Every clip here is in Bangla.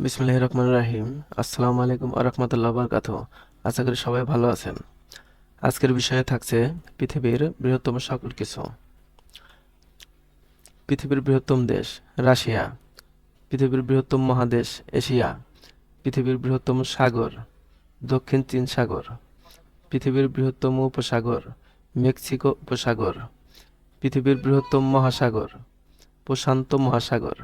বিসমুল্লাহ রহমান রাহিম। আসসালামু আলাইকুম আরহামতুল্লাহ বরকাত আশা করি সবাই ভালো আছেন। আজকের বিষয়ে থাকছে পৃথিবীর বৃহত্তম সকল কিছু। পৃথিবীর বৃহত্তম দেশ রাশিয়া। পৃথিবীর বৃহত্তম মহাদেশ এশিয়া। পৃথিবীর বৃহত্তম সাগর, দক্ষিণ চীন সাগর। পৃথিবীর বৃহত্তম উপসাগর, মেক্সিকো উপসাগর। পৃথিবীর বৃহত্তম মহাসাগর, প্রশান্ত মহাসাগর।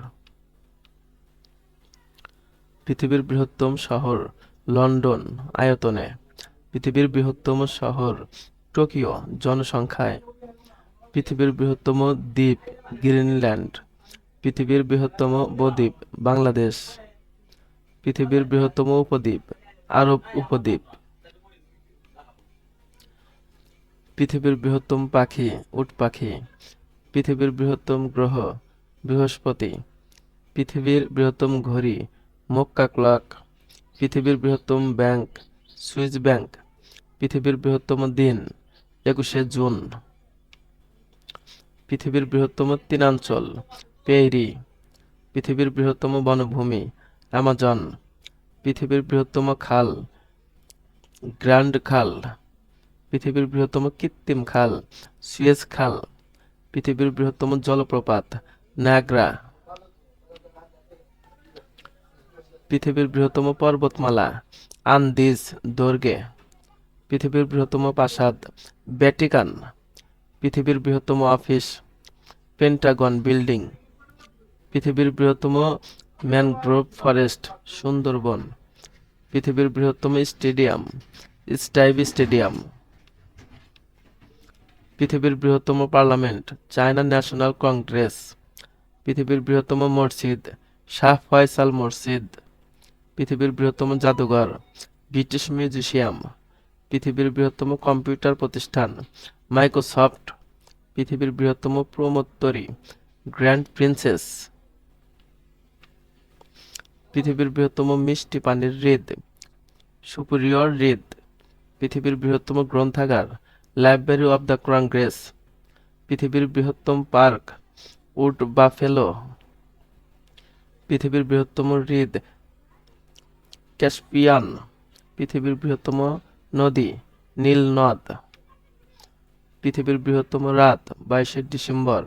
পৃথিবীর বৃহত্তম শহর লন্ডন, আয়তনে। পৃথিবীর বৃহত্তম শহর টোকিও, জনসংখ্যায়। পৃথিবীর বৃহত্তম দ্বীপ গ্রিনল্যান্ড। পৃথিবীর বৃহত্তম বদ্বীপ বাংলাদেশ। পৃথিবীর বৃহত্তম উপদ্বীপ আরব উপদ্বীপ। পৃথিবীর বৃহত্তম পাখি, উট পাখি। পৃথিবীর বৃহত্তম গ্রহ, বৃহস্পতি। পৃথিবীর বৃহত্তম ঘড়ি মক্কা ক্লক পৃথিবীর বৃহত্তম ব্যাংক, সুইস ব্যাংক, পৃথিবীর বৃহত্তম দিন, একুশে জুন। পৃথিবীর বৃহত্তম তিনাঞ্চল পেরি পৃথিবীর বৃহত্তম বনভূমি, অ্যামাজন। পৃথিবীর বৃহত্তম খাল, গ্র্যান্ড খাল। পৃথিবীর বৃহত্তম কৃত্রিম খাল, সুয়েজ খাল। পৃথিবীর বৃহত্তম জলপ্রপাত, নায়াগ্রা। পৃথিবীর বৃহত্তম পর্বতমালা, আন্দিজ দৈর্ঘ্যে পৃথিবীর বৃহত্তম প্রাসাদ, ভ্যাটিকান, পৃথিবীর বৃহত্তম অফিস, পেন্টাগন বিল্ডিং, পৃথিবীর বৃহত্তম ম্যানগ্রোভ ফরেস্ট, সুন্দরবন, পৃথিবীর বৃহত্তম স্টেডিয়াম, স্টাইভ স্টেডিয়াম, পৃথিবীর বৃহত্তম পার্লামেন্ট, চায়না ন্যাশনাল কংগ্রেস, পৃথিবীর বৃহত্তম মসজিদ, শাহ ফয়সাল মসজিদ পৃথিবীর বৃহত্তম জাদুঘর, ব্রিটিশ মিউজিয়াম, পৃথিবীর বৃহত্তম কম্পিউটার প্রতিষ্ঠান, মাইক্রোসফট, পৃথিবীর বৃহত্তম প্রমোত্তরী, গ্র্যান্ড প্রিন্সেস। পৃথিবীর বৃহত্তম মিষ্টি পানির হ্রদ, সুপিরিয়র হ্রদ, পৃথিবীর বৃহত্তম গ্রন্থাগার, লাইব্রেরি অব দ্য কংগ্রেস, পৃথিবীর বৃহত্তম পার্ক, উড বাফেলো, পৃথিবীর বৃহত্তম হ্রদ ক্যাসপিয়ান, পৃথিবীর বৃহত্তম নদী, নীল নদ। পৃথিবীর বৃহত্তম রাত, বাইশে ডিসেম্বর।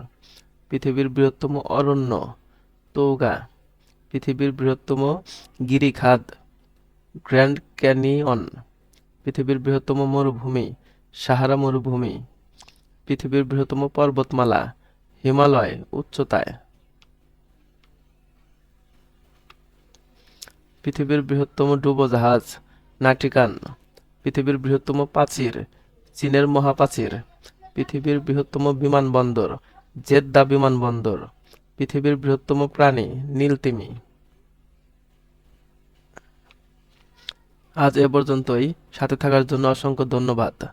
পৃথিবীর বৃহত্তম অরণ্য, তৌগা। পৃথিবীর বৃহত্তম গিরিখাদ গ্র্যান্ড ক্যানিয়ন। পৃথিবীর বৃহত্তম মরুভূমি, সাহারা মরুভূমি। পৃথিবীর বৃহত্তম পর্বতমালা, হিমালয় উচ্চতায়। পৃথিবীর বৃহত্তম ডুবোজাহাজ, নাটিকান। পৃথিবীর বৃহত্তম প্রাচীর চীনের মহাপ্রাচীর পৃথিবীর বৃহত্তম বিমানবন্দর, জেদ্দা বিমানবন্দর। পৃথিবীর বৃহত্তম প্রাণী, নীলতিমি। আজ এ পর্যন্তই। সাথে থাকার জন্য অসংখ্য ধন্যবাদ।